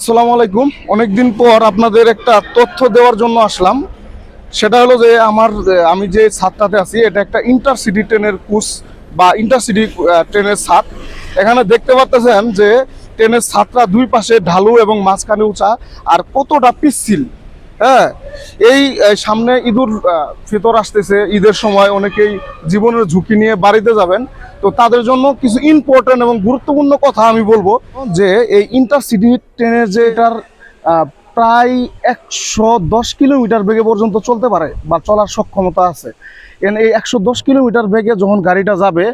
আসসালামু আলাইকুম। অনেকদিন পর আপনাদের একটা তথ্য দেওয়ার জন্য আসলাম। সেটা হলো যে আমার আমি যে ছাদটাতে আছি এটা একটা ইন্টারসিটি ট্রেনের কুচ বা ইন্টারসিটি ট্রেনের ছাদ। এখানে দেখতে পাচ্ছেন যে ট্রেনের ছাদটা দুই পাশে ঢালু এবং মাঝখানে উঁচা আর কতটা পিচ্ছিল। হ্যাঁ এই সামনে আহ, ফিতর আসতেছে। ঈদের সময় অনেকেই জীবনের ঝুঁকি নিয়ে বাড়িতে যাবেন। তো তাদের জন্য কিছু ইম্পর্টেন্ট এবং গুরুত্বপূর্ণ কথা আমি বলব যে এই ইন্টারসিটি ট্রেনের যে এটার প্রায় একশো দশ কিলোমিটার বেগে পর্যন্ত চলতে পারে বা চলার সক্ষমতা আছে। এই একশো দশ কিলোমিটার বেগে যখন গাড়িটা যাবে,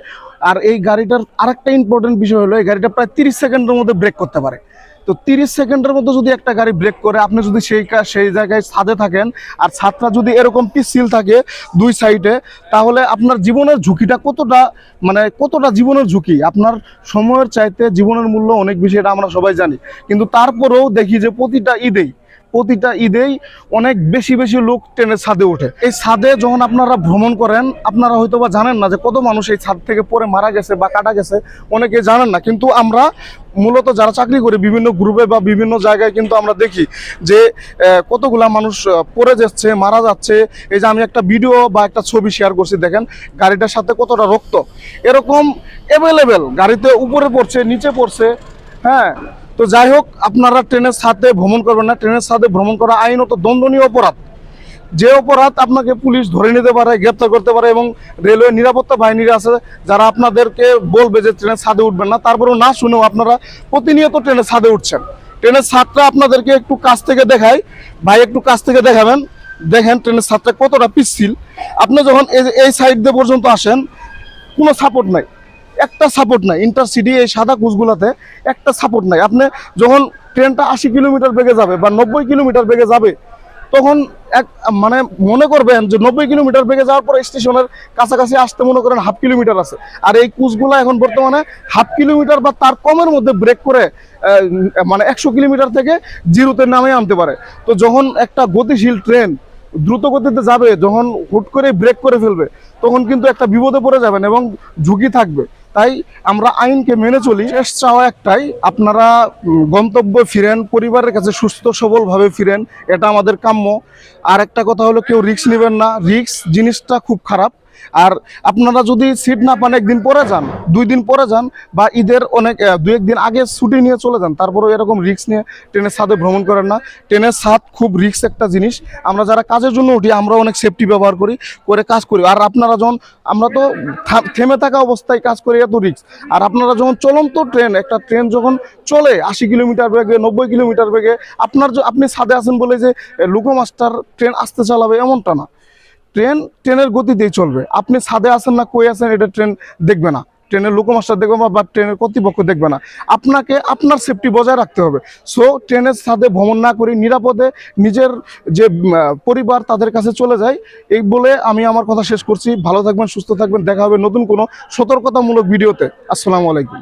আর এই গাড়িটার আরেকটা ইম্পর্টেন্ট বিষয় হলো, এই গাড়িটা প্রায় তিরিশ সেকেন্ডের মধ্যে ব্রেক করতে পারে। তো তিরিশ সেকেন্ডের মধ্যে যদি একটা গাড়ি ব্রেক করে, আপনি যদি সেই সেই জায়গায় ছাদে থাকেন আর ছাদটা যদি এরকম পিছিল থাকে দুই সাইডে তাহলে আপনার জীবনের ঝুঁকিটা কতটা মানে কতটা জীবনের ঝুঁকি? আপনার সময়ের চাইতে জীবনের মূল্য অনেক বেশি, এটা আমরা সবাই জানি। কিন্তু তারপরেও দেখি যে প্রতিটা ঈদেই প্রতিটা ঈদেই অনেক বেশি বেশি লোক ট্রেনের ছাদে ওঠে। এই ছাদে যখন আপনারা ভ্রমণ করেন, আপনারা হয়তো বা জানেন না যে কত মানুষ এই ছাদ থেকে পরে মারা গেছে বা কাটা গেছে, অনেকে জানেন না। কিন্তু আমরা মূলত যারা চাকরি করি, বিভিন্ন গ্রুপে বা বিভিন্ন জায়গায় কিন্তু আমরা দেখি যে কতগুলা মানুষ পড়ে যাচ্ছে, মারা যাচ্ছে। এই যে আমি একটা ভিডিও বা একটা ছবি শেয়ার করছি, দেখেন গাড়িটার সাথে কতটা রক্ত। এরকম অ্যাভেলেবেল গাড়িতে উপরে পড়ছে, নিচে পড়ছে হ্যাঁ? তো যাই হোক, আপনারা ট্রেনের সাথে ভ্রমণ করবেন না। ট্রেনের সাথে ভ্রমণ করা আইনত দণ্ডনীয় অপরাধ। যে অপরাধ আপনাকে পুলিশ ধরে নিতে পারে, গ্রেপ্তার করতে পারে এবং রেলওয়ে নিরাপত্তা বাহিনীরা আছে যারা আপনাদেরকে বলবে যে ট্রেনের ছাদে উঠবেন না, তারপরেও না শুনেও আপনারা প্রতিনিয়ত ট্রেনের ছাদে উঠছেন। ট্রেনের ছাদটা আপনাদেরকে একটু কাছ থেকে দেখাই। ভাই, একটু কাছ থেকে দেখাবেন। দেখেন, ট্রেনের ছাদটা কতটা পিচ্ছিল। আপনি যখন এই এই সাইড দিয়ে পর্যন্ত আসেন, কোনো সাপোর্ট নাই। একটা সাপোর্ট নাই। ইন্টারসিটি এই সাদা কুচগুলাতে একটা সাপোর্ট নাই। আপনি যখন ট্রেনটা আশি কিলোমিটার বেগে যাবে বা নব্বই কিলোমিটার বেগে যাবে, তখন এক মানে মনে করবেন যে নব্বই কিলোমিটার বেগে যাওয়ার পর স্টেশনের কাছাকাছি আসতে মনে করেন হাফ কিলোমিটার আছে। আর এই কুচগুলা এখন বর্তমানে হাফ কিলোমিটার বা তার কমের মধ্যে ব্রেক করে মানে একশো কিলোমিটার থেকে জিরোতে নামে আনতে পারে। তো যখন একটা গতিশীল ট্রেন দ্রুত গতিতে যাবে, যখন হুট করে ব্রেক করে ফেলবে, তখন কিন্তু একটা বিপদে পড়ে যাবেন এবং ঝুঁকি থাকবে। তাই আমরা আইনকে মেনে চলি। শেষ চাওয়া একটাই, আপনারা গন্তব্য ফিরেন, পরিবারের কাছে সুস্থ, সবলভাবে ফিরেন, এটা আমাদের কাম্য। আর একটা কথা হলো, কেউ রিক্স নেবেন না। রিক্স জিনিসটা খুব খারাপ। আর আপনারা যদি সিট না পান, একদিন পরে যান, দুই দিন পরে যান বা ঈদের অনেক দু একদিন আগে ছুটি নিয়ে চলে যান, তারপরেও এরকম রিস্ক নিয়ে ট্রেনের ছাদে ভ্রমণ করেন না। ট্রেনের ছাদ খুব রিক্স একটা জিনিস। আমরা যারা কাজের জন্য উঠি আমরা অনেক সেফটি ব্যবহার করি, করে কাজ করি। আর আপনারা যখন, আমরা তো থেমে থাকা অবস্থায় কাজ করি, এত রিক্স আর আপনারা যখন চলন্ত ট্রেন, একটা ট্রেন যখন চলে, আশি কিলোমিটার বেগে, নব্বই কিলোমিটার বেগে, আপনার আপনি ছাদে আছেন বলে যে লুকো মাস্টার ট্রেন আসতে চালাবে, এমনটা না। ট্রেন, ট্রেনের গতিতেই চলবে। আপনি ছাদে আছেন না, কই আছেন, এটা ট্রেন দেখবে না। ট্রেনের লোকমাস্টার দেখবে বা ট্রেনের কর্তৃপক্ষ দেখবে না। আপনাকে, আপনার সেফটি বজায় রাখতে হবে। সো ট্রেনের সাথে ভ্রমণ না করে, নিরাপদে নিজের যে পরিবার তাদের কাছে চলে যায় এই বলে আমি আমার কথা শেষ করছি। ভালো থাকবেন, সুস্থ থাকবেন। দেখা হবে নতুন কোনো সতর্কতামূলক ভিডিওতে। আসসালামু আলাইকুম।